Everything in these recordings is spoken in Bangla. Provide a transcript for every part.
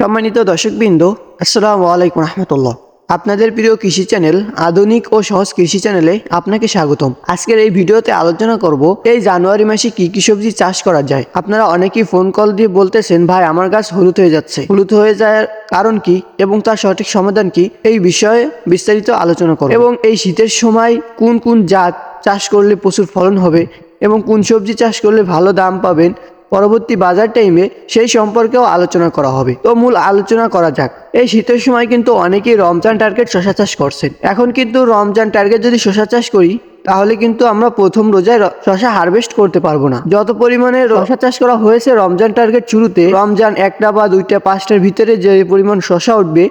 সম্মানিত দর্শকবৃন্দ, আসসালামু আলাইকুম রহমতুল্লাহ। আপনাদের প্রিয় কৃষি চ্যানেল, আধুনিক ও সহজ কৃষি চ্যানেলে আপনাকে স্বাগতম। আজকের এই ভিডিওতে আলোচনা করব, এই জানুয়ারি মাসে কি কি সবজি চাষ করা যায়? আপনারা অনেকেই ফোন কল দিয়ে বলতেছেন, ভাই, আমার গাছ হলুদ হয়ে যাচ্ছে। হলুদ হয়ে যাওয়ার কারণ কি এবং তার সঠিক সমাধান কি, এই বিষয়ে বিস্তারিত আলোচনা করব। এবং এই শীতের সময় কোন কোন জাত চাষ করলে প্রচুর ফলন হবে এবং কোন সবজি চাষ করলে ভালো দাম পাবেন পরবর্তী বাজার টাইমে সেই সম্পর্কেও আলোচনা করা হবে। তো মূল আলোচনা করা যাক। এই শীতের সময় কিন্তু অনেকেই রমজান টার্গেট শশা চাষ করছেন। এখন কিন্তু রমজান টার্গেট যদি শশা চাষ করি, তাহলে কিন্তু আমরা প্রথম রোজায় শশা হারভেস্ট করতে পারব না। যত পরিমাণে শশা চাষ করা হয়েছে রমজান টার্গেট শুরুতে, রমজান একটা বা দুইটা পাঁচটার ভিতরে যে পরিমাণ শশা উঠবে,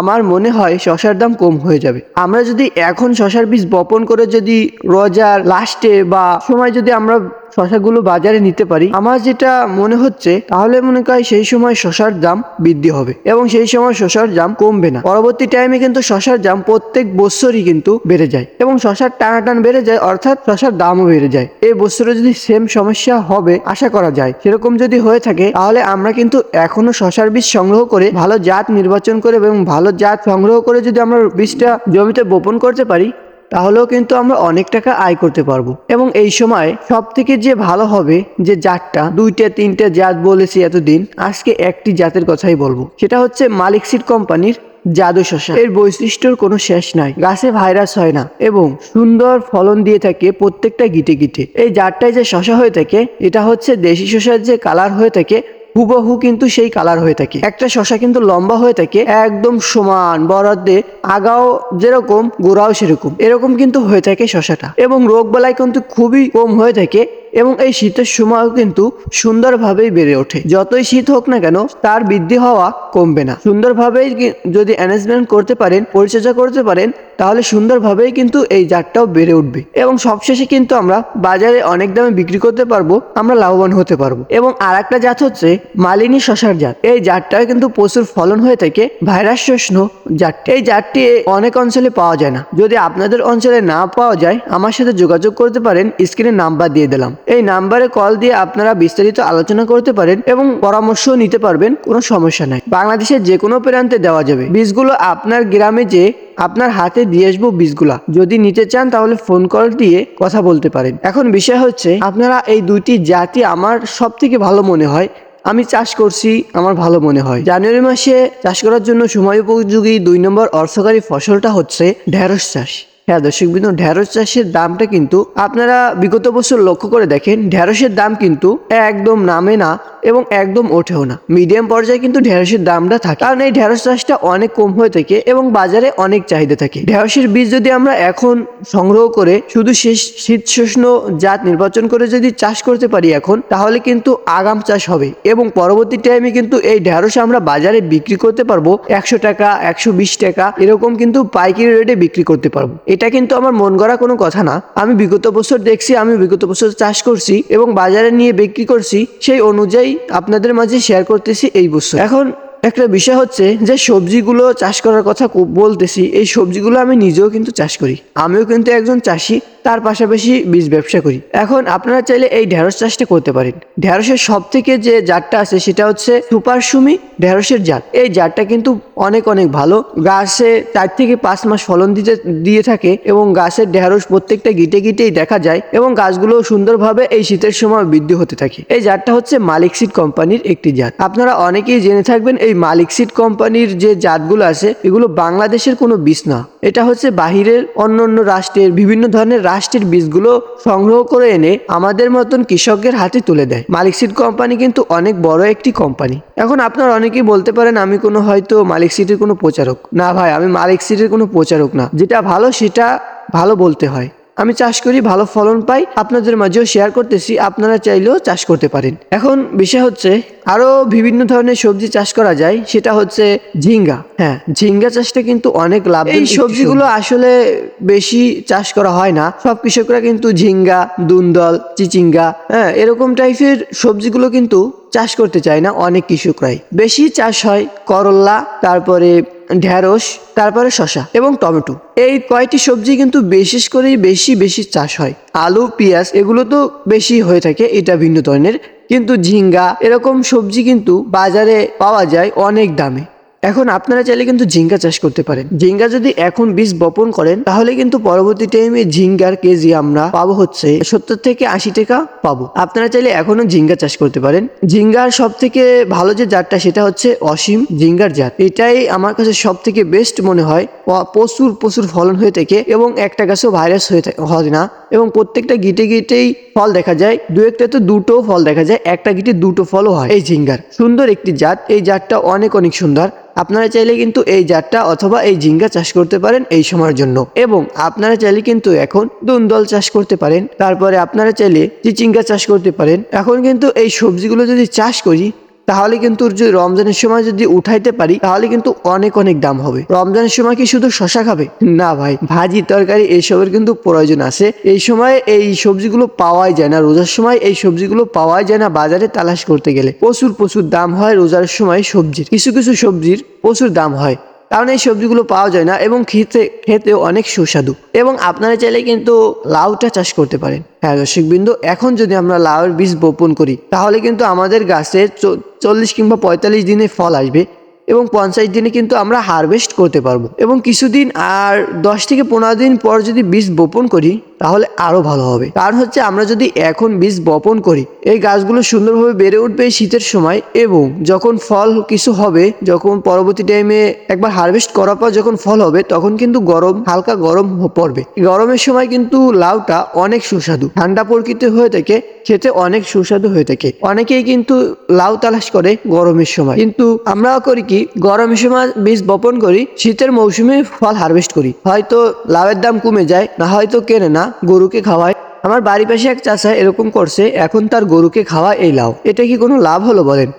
আমার মনে হয় শশার দাম কম হয়ে যাবে। আমরা যদি এখন শশার বীজ বপন করে যদি রোজার লাস্টে বা সময় যদি আমরা শশাগুলো বাজারে নিতে পারি। আমার যেটা মনে হচ্ছে, তাহলে মনে হয় সেই সময় শশার দাম বৃদ্ধি হবে এবং সেই সময় শশার দাম কমবে না। পরবর্তী টাইমে কিন্তু শশার দাম প্রত্যেক বছরই কিন্তু বেড়ে যায় এবং শশার টানাটান বেড়ে যায়, অর্থাৎ শশার দামও বেড়ে যায়। এই বছরে যদি সেম সমস্যা হবে, আশা করা যায়। সেরকম যদি হয়ে থাকে, তাহলে আমরা কিন্তু এখনও শশার বীজ সংগ্রহ করে, ভালো জাত নির্বাচন করে এবং ভালো জাত সংগ্রহ করে যদি আমরা বীজটা জমিতে বপন করতে পারি তাহলেও কিন্তু আমরা অনেক টাকা আয় করতে পারব। এবং এই সময় সব থেকে যে ভালো হবে যে জাতটা, দুইটা, তিনটা জাত বলেছি এতদিন, আজকে একটি জাতের কথাই বলব। সেটা হচ্ছে মালিক সিড কোম্পানির জাদু শশা। এর বৈশিষ্ট্যর কোনো শেষ নাই, গাছে ভাইরাস হয় না এবং সুন্দর ফলন দিয়ে থাকে প্রত্যেকটা গিটে গিটে। এই জাতটায় যে শশা হয়ে থাকে, এটা হচ্ছে দেশি শশার যে কালার হয়ে থাকে হুবহু কিন্তু সেই কালার হয়ে থাকে। একটা শশা কিন্তু লম্বা হয়ে থাকে, একদম সমান বরাদ্দে, আগাও যেরকম, গোড়াও সেরকম। এরকম কিন্তু হয়ে থাকে শশাটা। এবং রোগ বালাই কিন্তু খুবই কম হয়ে থাকে এবং এই শীতের সময়ও কিন্তু সুন্দরভাবেই বেড়ে ওঠে। যতই শীত হোক না কেন, তার বৃদ্ধি হওয়া কমবে না। সুন্দরভাবেই যদি অ্যারেঞ্জমেন্ট করতে পারেন, পরিচর্যা করতে পারেন তাহলে সুন্দরভাবেই কিন্তু এই জাতটাও বেড়ে উঠবে। এবং সবশেষে কিন্তু আমরা বাজারে অনেক দামে বিক্রি করতে পারব, আমরা লাভবান হতে পারব। এবং আর একটা জাত হচ্ছে মালিনী শশার জাত। এই জাতটাও কিন্তু প্রচুর ফলন হয়ে থাকে ভাইরাস শোষণ জাত। এই জাতটি অনেক অঞ্চলে পাওয়া যায় না। যদি আপনাদের অঞ্চলে না পাওয়া যায়, আমার সাথে যোগাযোগ করতে পারেন, স্ক্রিনে নাম্বার দিয়ে দিলাম। এই নাম্বারে কল দিয়ে আপনারা বিস্তারিত আলোচনা করতে পারেন এবং পরামর্শও নিতে পারবেন, কোনো সমস্যা নাই। বাংলাদেশের যে কোনো প্রান্তে দেওয়া যাবে। বীজগুলো আপনার গ্রামে যে আপনার হাতে দিয়ে আসব বীজগুলা। যদি নিতে চান তাহলে ফোন কল দিয়ে কথা বলতে পারেন। এখন বিষয় হচ্ছে, আপনারা এই দুইটি জাতি আমার সব থেকে ভালো মনে হয়। আমি চাষ করছি, আমার ভালো মনে হয়। জানুয়ারি মাসে চাষ করার জন্য সময় উপযোগী দুই নম্বর অর্থকারী ফসলটা হচ্ছে ঢেঁড়স চাষ। হ্যাঁ দর্শক বিন্দু, ঢেঁড়স চাষের দামটা কিন্তু আপনারা বিগত বছর লক্ষ্য করে দেখেন, ঢেঁড়সের দাম কিন্তু একদম নামে না। এবং একদম ওঠেও না। মিডিয়াম পর্যায়ে কিন্তু ঢেঁড়সের দামটা থাকে। কারণ এই ঢেঁড়স চাষটা অনেক কম হয়ে থাকে এবং বাজারে অনেক চাহিদা থাকে। ঢেঁড়সের বীজ যদি আমরা এখন সংগ্রহ করে শুধু শেষ শীত শোষণ জাত নির্বাচন করে যদি চাষ করতে পারি এখন, তাহলে কিন্তু আগাম চাষ হবে এবং পরবর্তী টাইমে কিন্তু এই ঢেঁড়স আমরা বাজারে বিক্রি করতে পারব একশো টাকা, একশো বিশ টাকা, এরকম কিন্তু পাইকারি রেটে বিক্রি করতে পারব। এটা কিন্তু আমার মন গড়া কোনো কথা না। আমি বিগত বছর দেখছি, আমি বিগত বছর চাষ করছি এবং বাজারে নিয়ে বিক্রি করছি, সেই অনুযায়ী আপনাদের মাঝে শেয়ার করতেছি এই বছর। এখন একটা বিষয় হচ্ছে যে সবজিগুলো চাষ করার কথা বলতেছি, এই সবজিগুলো আমি নিজেও কিন্তু চাষ করি। আমিও কিন্তু একজন চাষি, তার পাশাপাশি বীজ ব্যবসা করি। এখন আপনারা চাইলে এই ঢেঁড়স চাষটা করতে পারেন। ঢেঁড়সের সব থেকে যে জাতটা আছে সেটা হচ্ছে সুপার সুমি ঢেঁড়সের জাত। এই জাতটা কিন্তু অনেক অনেক ভালো। গাছে চার থেকে পাঁচ মাস ফলন দিতে, দিয়ে থাকে এবং গাছের ঢেঁড়স প্রত্যেকটা গিটে গিটেই দেখা যায় এবং গাছগুলো সুন্দরভাবে এই শীতের সময় বৃদ্ধি হতে থাকে। এই জাতটা হচ্ছে মালিক সিড কোম্পানির একটি জাত। আপনারা অনেকেই জেনে থাকবেন এই মালিক সিড কোম্পানির যে জাতগুলো আছে, এগুলো বাংলাদেশের কোনো বীজ না। এটা হচ্ছে বাহিরের অন্য অন্য রাষ্ট্রের বিভিন্ন ধরনের রাষ্ট্রের বীজগুলো সংগ্রহ করে এনে আমাদের মতন কৃষকের হাতে তুলে দেয়। মালিক সিড কোম্পানি কিন্তু অনেক বড় একটি কোম্পানি এখন আপনার অনেকেই বলতে পারেন, আমি কোনো হয়তো মালিক সিটের কোনো প্রচারক। না ভাই, আমি মালিক সিটের কোনো প্রচারক না। যেটা ভালো, সেটা ভালো বলতে হয়। আমি চাষ করি ভালো ফলন পাই আপনাদের মাঝেও শেয়ার করতেছি আপনারা চাইলেও চাষ করতে পারেন। এখন বিষয় হচ্ছে আরও বিভিন্ন ধরনের সবজি চাষ করা যায় সেটা হচ্ছে ঝিঙ্গা। হ্যাঁ ঝিঙ্গা চাষটা কিন্তু অনেক লাভ এই সবজিগুলো আসলে বেশি চাষ করা হয় না। সব কৃষকরা কিন্তু ঝিঙ্গা দুন্দল চিচিঙ্গা হ্যাঁ এরকম টাইপের সবজিগুলো কিন্তু চাষ করতে চায় না অনেক কৃষকরাই। বেশি চাষ হয় করল্লা তারপরে ঢ্যাঁড়স, তারপরে শশা এবং টমেটো। এই কয়টি সবজি কিন্তু বিশেষ করে বেশি বেশি চাষ হয়। আলু, পেঁয়াজ এগুলো তো বেশি হয়ে থাকে এটা ভিন্ন ধরনের। কিন্তু ঝিঙ্গা এরকম সবজি কিন্তু বাজারে পাওয়া যায় অনেক দামে। এখন আপনারা চাইলে কিন্তু ঝিঙ্গা চাষ করতে পারেন। ঝিঙ্গা যদি এখন বীজ বপন করেন, তাহলে কিন্তু পরবর্তী টাইমে ঝিঙ্গার কেজি আমরা পাবো হচ্ছে সত্তর থেকে আশি টাকা পাবো। আপনারা চাইলে এখনও ঝিঙ্গা চাষ করতে পারেন। ঝিঙ্গার সব থেকে ভালো যে জাতটা, সেটা হচ্ছে অসীম ঝিঙ্গার জাত। এটাই আমার কাছে সব থেকে বেস্ট মনে হয়। প্রচুর প্রচুর ফলন হয়ে থাকে এবং একটা গাছেও ভাইরাস হয়ে হয় না। এবং প্রত্যেকটা গিটে গিটেই ফল দেখা যায়। দু একটা তো দুটো ফল দেখা যায়, একটা গিটে দুটো ফলও হয় এই ঝিঙ্গার। সুন্দর একটি জাত। এই জাতটা অনেক অনেক সুন্দর। আপনারা চাইলে কিন্তু এই জাতটা অথবা এই জিঙ্গা চাষ করতে পারেন এই সময়ের জন্য। এবং আপনারা চাইলে কিন্তু এখন দুন্দল চাষ করতে পারেন। তারপরে আপনারা চাইলে চিচিঙ্গা চাষ করতে পারেন। এখন কিন্তু এই সবজিগুলো যদি চাষ করি তাহলে কিন্তু যদি রমজানের সময় যদি উঠাইতে পারি, তাহলে কিন্তু অনেক অনেক দাম হবে। রমজানের সময় কি শুধু শশা খাবে? না ভাই, ভাজি তরকারি এইসবের কিন্তু প্রয়োজন আছে। এই সময় এই সবজিগুলো পাওয়াই যায় না। রোজার সময় এই সবজিগুলো পাওয়াই যায় না বাজারে তালাশ করতে গেলে। প্রচুর প্রচুর দাম হয় রোজার সময় সবজির। কিছু কিছু সবজির প্রচুর দাম হয়। কারণ এই সবজিগুলো পাওয়া যায় না এবং খেতে খেতে অনেক সুস্বাদু। এবং আপনারা চাইলে কিন্তু লাউটা চাষ করতে পারেন। হ্যাঁ দর্শক বিন্দু এখন যদি আমরা লাউয়ের বীজ বপন করি, তাহলে কিন্তু আমাদের গাছে চল্লিশ কিংবা পঁয়তাল্লিশ দিনে ফল আসবে। এবং পঞ্চাশ দিনে কিন্তু আমরা হারভেস্ট করতে পারব। এবং কিছুদিন আর দশ থেকে পনেরো দিন পর যদি বীজ বপন করি, তাহলে আরও ভালো হবে। কারণ হচ্ছে আমরা যদি এখন বীজ বপন করি, এই গাছগুলো সুন্দরভাবে বেড়ে উঠবে শীতের সময় এবং যখন ফল কিছু হবে, যখন পরবর্তী টাইমে একবার হারভেস্ট করার পর যখন ফল হবে, তখন কিন্তু গরম, হালকা গরম পড়বে। গরমের সময় কিন্তু লাউটা অনেক সুস্বাদু। ঠান্ডা প্রকৃতি হয়ে থাকে, খেতে অনেক সুস্বাদু হয়ে থাকে। অনেকেই কিন্তু লাউ তালাশ করে গরমের সময়। কিন্তু আমরা করি কি গরমের সময় বীজ বপন করি, শীতের মৌসুমে ফল হারভেস্ট করি। হয়তো লাউয়ের দাম কমে যায়, না হয়তো কেনে না, গরুকে খাওয়ায়। আমার বাড়ি পাশে এক চাষা এরকম করছে, এখন তার গরুকে খাওয়া এই লাউ। এটা কি কোনো লাভ হলো বলেন?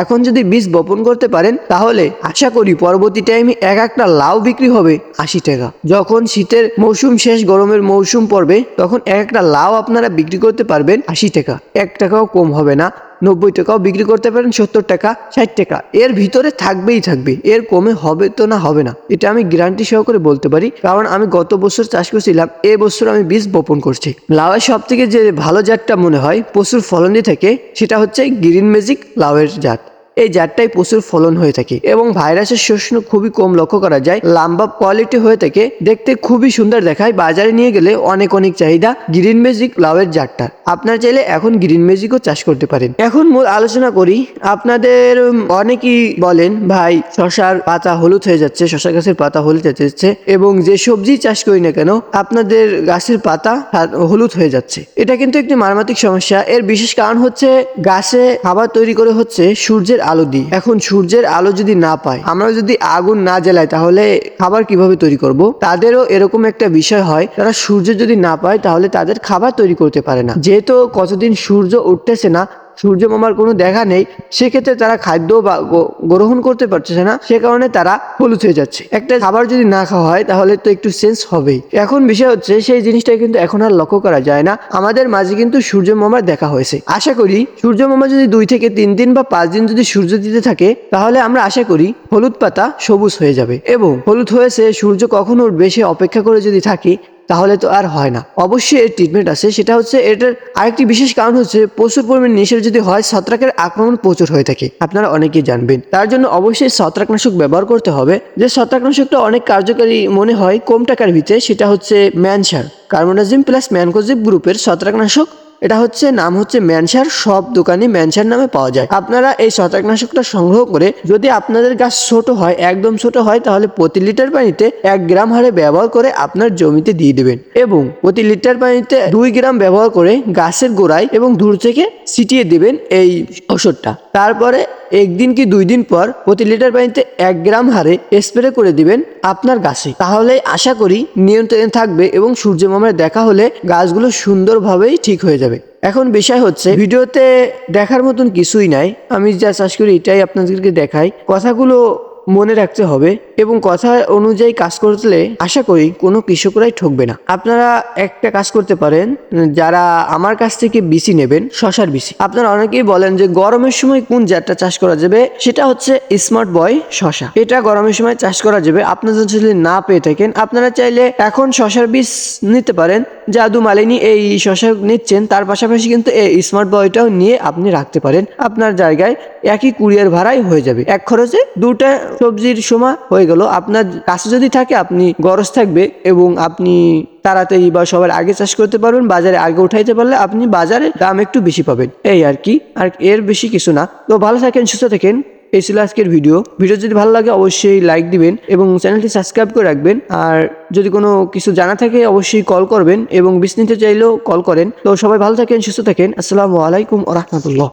এখন যদি বীজ বপন করতে পারেন, তাহলে আশা করি পরবর্তী টাইমে এক একটা লাউ বিক্রি হবে আশি টাকা। যখন শীতের মৌসুম শেষ, গরমের মৌসুম পড়বে, তখন এক একটা লাউ আপনারা বিক্রি করতে পারবেন আশি টাকা। এক টাকাও কম হবে না। নব্বই টাকাও বিক্রি করতে পারেন, সত্তর টাকা, ষাট টাকা। এর ভিতরে থাকবেই থাকবে, এর কমে হবে তো না হবে না। এটা আমি গ্যারান্টি সহকারে বলতে পারি, কারণ আমি গত বছর চাষ করছিলাম, এ বছর আমি বীজ বপন করছি। লাউয়ের সব থেকে যে ভালো জাতটা মনে হয়, প্রচুর ফলনই থাকে, সেটা হচ্ছে গ্রিন ম্যাজিক লাউয়ের জাত। এই জাতটাই প্রচুর ফলন হয়ে থাকে এবং ভাইরাসের শোষণ খুবই কম লক্ষ্য করা যায়। লাম্বা কোয়ালিটি হয়ে থাকে, দেখতে খুবই সুন্দর দেখায়। বাজারে নিয়ে গেলে অনেক অনেক চাহিদা গ্রিন ম্যাজিক লাউয়ের জাতটা। আপনার চাইলে এখন গ্রিন ম্যাজিকও চাষ করতে পারেন। এখন মূল আলোচনা করি। আপনাদের অনেকেই বলেন, ভাই, শশার পাতা হলুদ হয়ে যাচ্ছে শশা গাছের পাতা হলুদ হয়ে যাচ্ছে এবং যে সবজি চাষ করি না কেন, আপনাদের গাছের পাতা হলুদ হয়ে যাচ্ছে। এটা কিন্তু একটি মারাত্মক সমস্যা। এর বিশেষ কারণ হচ্ছে গাছে খাবার তৈরি করে হচ্ছে সূর্যের আলো দিই। এখন সূর্যের আলো যদি না পায় আমরা যদি আগুন না জ্বালাই, তাহলে খাবার কীভাবে তৈরি করব? তাদেরও এরকম একটা বিষয় হয়, তারা সূর্য যদি না পায়, তাহলে তাদের খাবার তৈরি করতে পারে না। যেহেতু কতদিন সূর্য উঠতেছে না সূর্য মামার কোনো দেখা নেই, সেক্ষেত্রে তারা খাদ্য বা গ্রহণ করতে পারতেছে না, সে কারণে তারা হলুদ হয়ে যাচ্ছে। একটা খাবার যদি না খাওয়া হয়, তাহলে তো একটু সেন্স হবেই। এখন বিষয় হচ্ছে, সেই জিনিসটা কিন্তু এখন আর লক্ষ্য করা যায় না। আমাদের মাঝে কিন্তু সূর্য মামার দেখা হয়েছে। আশা করি সূর্য মামা যদি দুই থেকে তিন দিন বা পাঁচ দিন যদি সূর্য দিতে থাকে, তাহলে আমরা আশা করি হলুদ পাতা সবুজ হয়ে যাবে। এবং হলুদ হয়েছে, সূর্য কখন উঠবে সে অপেক্ষা করে যদি থাকি তাহলে তো আর হয় না। অবশ্যই এর ট্রিটমেন্ট আছে। সেটা হচ্ছে এটার আরেকটি বিশেষ কারণ হচ্ছে প্রচুর পরিমাণে নেশার যদি হয়, ছত্রাকের আক্রমণ প্রচুর হয়ে থাকে। আপনারা অনেকেই জানবেন। তার জন্য অবশ্যই ছত্রাকনাশক ব্যবহার করতে হবে। যে ছত্রাকনাশকটা অনেক কার্যকারী মনে হয় কম টাকার ভিতরে, সেটা হচ্ছে ম্যানসার। কার্বোনাজিম প্লাস ম্যানকোজিম গ্রুপের ছত্রাকনাশক এটা হচ্ছে, নাম হচ্ছে ম্যানসার, সব দোকানে ম্যানসার নামে পাওয়া যায়। আপনারা এই ছত্রাকনাশকটা সংগ্রহ করে যদি আপনাদের গাছ ছোট হয়, একদম ছোট হয়, তাহলে প্রতি লিটার পানিতে এক গ্রাম হারে ব্যবহার করে আপনার জমিতে দিয়ে দেবেন। এবং প্রতি লিটার পানিতে দুই গ্রাম ব্যবহার করে গাছের গোড়ায় এবং দূর থেকে ছিটিয়ে দেবেন এই ওষুধটা তারপরে একদিন কি দুই দিন পর প্রতি লিটার পানিতে এক গ্রাম হারে স্প্রে করে দিবেন আপনার গাছে। তাহলে আশা করি নিয়ন্ত্রণে থাকবে এবং সূর্যমামের দেখা হলে গাছগুলো সুন্দরভাবেই ঠিক হয়ে যাবে। এখন বিষয় হচ্ছে, ভিডিওতে দেখার মতন কিছুই নাই। আমি যা চাষ করি এটাই আপনাদেরকে দেখাই। কথাগুলো মনে রাখতে হবে এবং কথা অনুযায়ী কাজ করলে আশা করি কোনো কৃষকরাই ঠকবে না। আপনারা একটা কাজ করতে পারেন, যারা আমার কাছ থেকে বিসি নেবেন, শশার বিসি। আপনারা অনেকেই বলেন যে গরমের সময় কোন জাতটা চাষ করা যাবে? সেটা হচ্ছে স্মার্ট বয় শশা। এটা গরমের সময় চাষ করা যাবে। আপনারা যদি না পেয়ে থাকেন, আপনারা চাইলে এখন শশার বীজ নিতে পারেন। জাদু মালিনী এই শশা নিচ্ছেন। তার পাশাপাশি কিন্তু এই স্মার্ট বয়টাও নিয়ে আপনি রাখতে পারেন। আপনার জায়গায় একই কুরিয়ার ভাড়াই হয়ে যাবে। এক খরচে দুটা সবজির সময় হয়ে গেল। আপনার কাছে যদি থাকে, আপনি গরজ থাকবে এবং আপনি তাড়াতাড়ি বা সবার আগে চাষ করতে পারবেন, বাজারে আগে উঠাইতে পারলে আপনি বাজারে দাম একটু বেশি পাবেন। এই আর কি। আর এর বেশি কিছু না। তো ভালো থাকেন, সুস্থ থাকেন। এই ছিল আজকের ভিডিও ভিডিও যদি ভালো লাগে, অবশ্যই লাইক দিবেন এবং চ্যানেলটি সাবস্ক্রাইব করে রাখবেন। আর যদি কোনো কিছু জানা থাকে, অবশ্যই কল করবেন এবং বিস্তারিত চাইলেও কল করেন। তো সবাই ভালো থাকেন, সুস্থ থাকেন। আসসালামু আলাইকুম রহমতুল্লাহ।